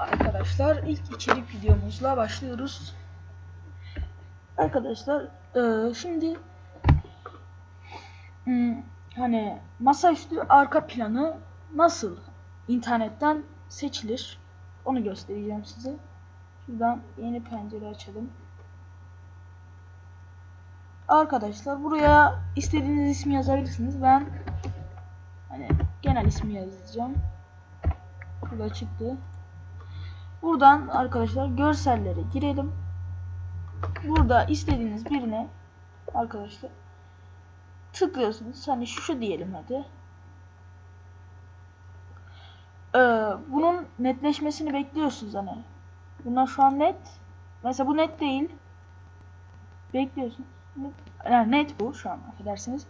arkadaşlar ilk içerik videomuzla başlıyoruz. Arkadaşlar eee, şimdi hmm, hani masaüstü arka planı nasıl internetten seçilir onu göstereceğim size. Şuradan yeni pencere açalım. Arkadaşlar buraya istediğiniz ismi yazabilirsiniz. Ben hani genel ismi yazacağım. Burada çıktı. Buradan arkadaşlar görsellere girelim. Burada istediğiniz birine arkadaşlar tıklıyorsunuz. Hani şu, şu diyelim hadi. Ee, bunun netleşmesini bekliyorsunuz hani. Bunlar şu an net. Mesela bu net değil. Bekliyorsunuz. Yani net bu şu an affedersiniz.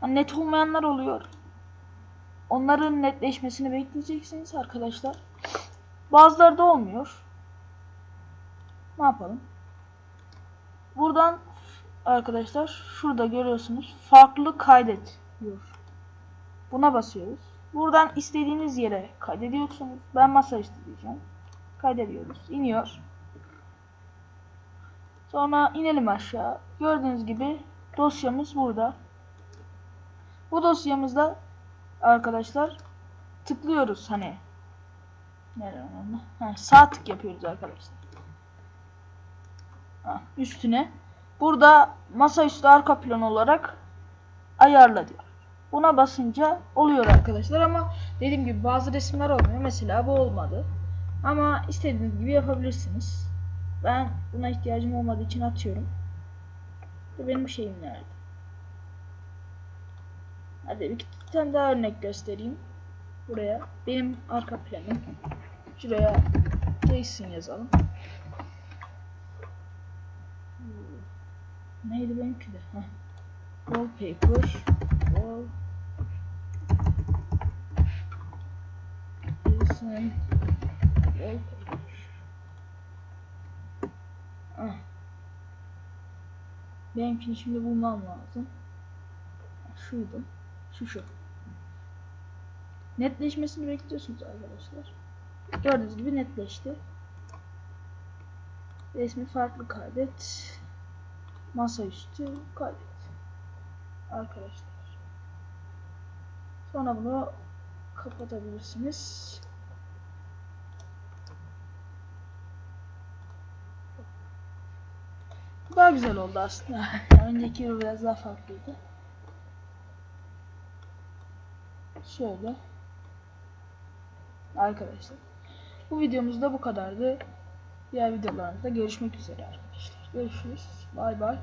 Hani net olmayanlar oluyor. Onların netleşmesini bekleyeceksiniz arkadaşlar. Bazıları da olmuyor. Ne yapalım? Buradan arkadaşlar şurada görüyorsunuz farklı kaydet diyor. Buna basıyoruz. Buradan istediğiniz yere kaydediyorsunuz. Ben masaüstü diyeceğim. Kaydediyoruz. İniyor. Sonra inelim aşağı. Gördüğünüz gibi dosyamız burada. Bu dosyamızda arkadaşlar tıklıyoruz hani. Nerede? Ha, sağ tık yapıyoruz arkadaşlar. Ha, üstüne. Burada masaüstü arka plan olarak ayarla diyor. Buna basınca oluyor arkadaşlar ama dediğim gibi bazı resimler olmuyor. Mesela bu olmadı. Ama istediğiniz gibi yapabilirsiniz. Ben buna ihtiyacım olmadığı için atıyorum. Bu benim şeyim nerede? Hadi bir tane daha örnek göstereyim. Buraya. Benim arka planım. Şuraya Jason yazalım. Neydi benimki de? Heh. Wallpaper. Wall. Jason. Wallpaper. Ah. Benimkini şimdi bulmam lazım. Şuydu. Şu şu. Netleşmesini bekliyorsunuz arkadaşlar. Gördüğünüz gibi netleşti. Resmi farklı kaydet. Masaüstü kaydet. Arkadaşlar. Sonra bunu kapatabilirsiniz. Daha güzel oldu aslında. Önceki yıl biraz daha farklıydı. Şöyle. Arkadaşlar. Bu videomuz da bu kadardı. Diğer videolarımızda görüşmek üzere arkadaşlar. Görüşürüz. Bay bay.